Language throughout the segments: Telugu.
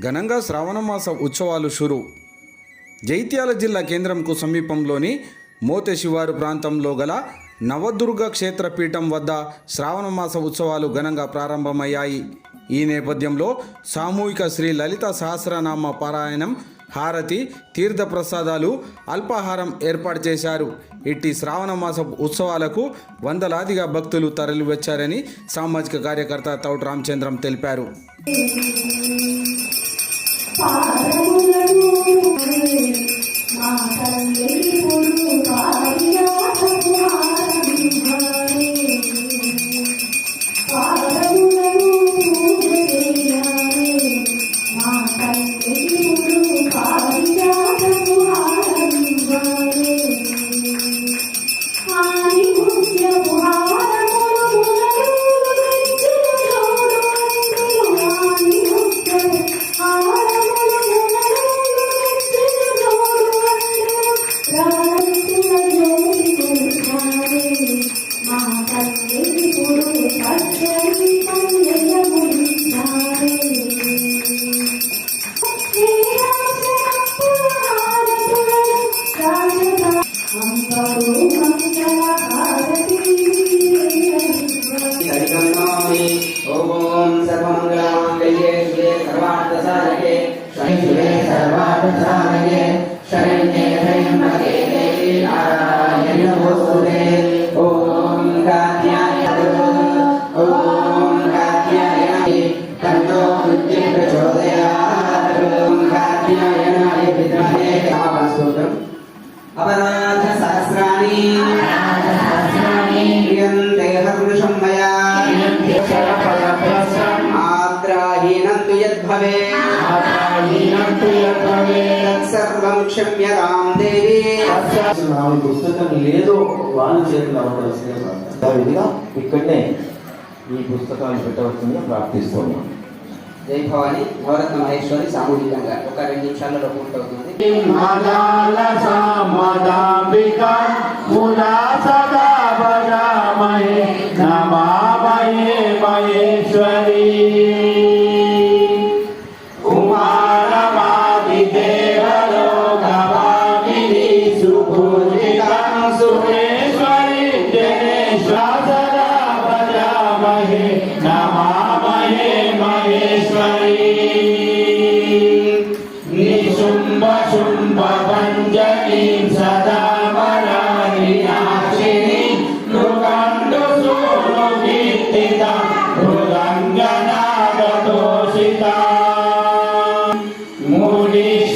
ఘనంగా శ్రావణమాస ఉత్సవాలు షురు. జైత్యాల జిల్లా కేంద్రంకు సమీపంలోని మోతెశివారు ప్రాంతంలో గల నవదుర్గ క్షేత్రపీఠం వద్ద శ్రావణమాస ఉత్సవాలు ఘనంగా ప్రారంభమయ్యాయి. ఈ నేపథ్యంలో సామూహిక శ్రీ లలిత సహస్రనామ పారాయణం హారతి తీర్థ ప్రసాదాలు అల్పాహారం ఏర్పాటు చేశారు. ఇట్టి శ్రావణమాస ఉత్సవాలకు వందలాదిగా భక్తులు తరలివచ్చారని సామాజిక కార్యకర్త తౌట్ రామచంద్రం తెలిపారు. పాదములను మా తల్లి शिवे सर्वार्थसाधके शरण्ये त्र्यम्बके देवी नारायणि नमोस्तुते ॐ कात्यायनाय ॐ कात्यायनाय तन्नो मृत्युं प्रचोदयात् ॐ कात्यायनाय विद्महे कामस्तोत्रम् अपराध सहस्राणि क्रियन्ते हर्षं मया సర్వం లేదో వాళ్ళ ఇక్కడనే ఈ పుస్తకాలు పెట్టవలసిందిగా ప్రార్థిస్తున్నాం. జై భవాని నవరత్న మహేశ్వరి సామూహికంగా ఒక రెండు నిమిషాలలో పూర్తవుతుంది. ambiente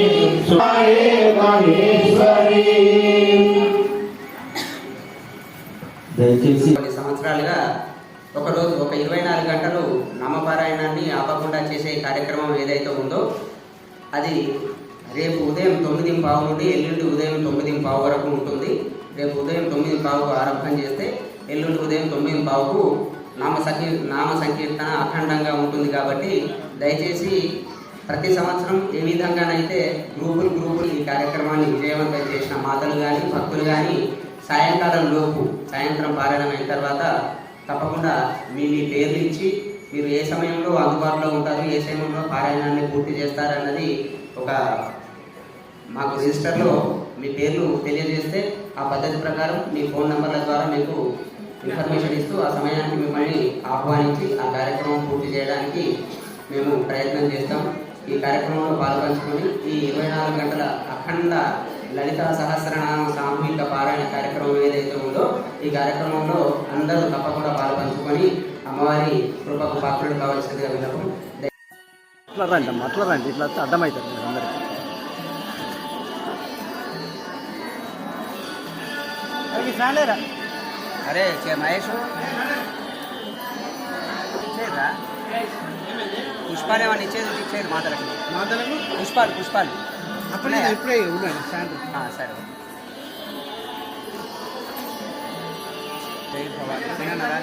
దయచేసి కొన్ని సంవత్సరాలుగా ఒక రోజు ఒక ఇరవై నాలుగు గంటలు నామపారాయణాన్ని ఆపకుండా చేసే కార్యక్రమం ఏదైతే ఉందో అది రేపు ఉదయం తొమ్మిది పావు నుండి ఎల్లుండి ఉదయం తొమ్మిది పావు వరకు ఉంటుంది. రేపు ఉదయం తొమ్మిది పావుకు ఆరంభం చేస్తే ఎల్లుండి ఉదయం తొమ్మిది పావుకు నామ సంకీ నామ సంకీర్తన అఖండంగా ఉంటుంది కాబట్టి దయచేసి ప్రతి సంవత్సరం ఏ విధంగానైతే గ్రూపులు గ్రూపులు ఈ కార్యక్రమాన్ని విజయవంతం చేసిన మాతలు కానీ భక్తులు కానీ సాయంకాలం లోపు సాయంత్రం పారాయణం అయిన తర్వాత తప్పకుండా మీ మీ పేర్లు ఇచ్చి మీరు ఏ సమయంలో అందుబాటులో ఉంటారు ఏ సమయంలో పారాయణాన్ని పూర్తి చేస్తారన్నది ఒక మాకు రిజిస్టర్లో మీ పేర్లు తెలియజేస్తే ఆ పద్ధతి ప్రకారం మీ ఫోన్ నెంబర్ల ద్వారా మీకు ఇన్ఫర్మేషన్ ఇస్తూ ఆ సమయానికి మిమ్మల్ని ఆహ్వానించి ఆ కార్యక్రమం పూర్తి చేయడానికి మేము ప్రయత్నం చేస్తాం. ఈ కార్యక్రమంలో పాల్పంచుకొని ఈ ఇరవై నాలుగు గంటల అఖండ లలిత సహస్రనామ సామూహిక పారాయణ కార్యక్రమం ఏదైతే ఉందో ఈ కార్యక్రమంలో అందరూ తప్పకుండా పాల్పంచుకొని అమ్మవారి కృపకు పాత్రలు కావాల్సిందిగా అట్లా రండి అమ్మ అట్లా రండి ఇట్లా వస్తే అర్థమవుతుంది అందరికీ. అరే చే మహేష్. ఇచ్చేదా పుష్పాలు ఏమన్నా ఇచ్చేది ఇచ్చేది మాటలకి మాటలకు పుష్పాలు. పుష్పాలు అప్పుడే ఇప్పుడే ఉండండి స్టాండ్ ఆ, సరే. జై భవాని. తినన్నారా?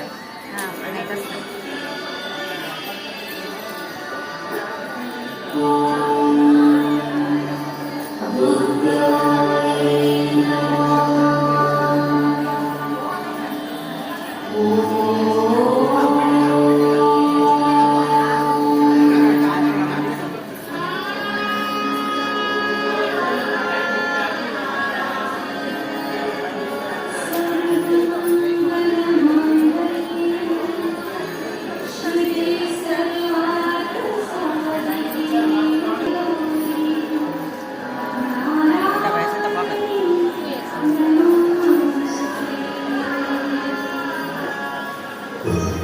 嗯。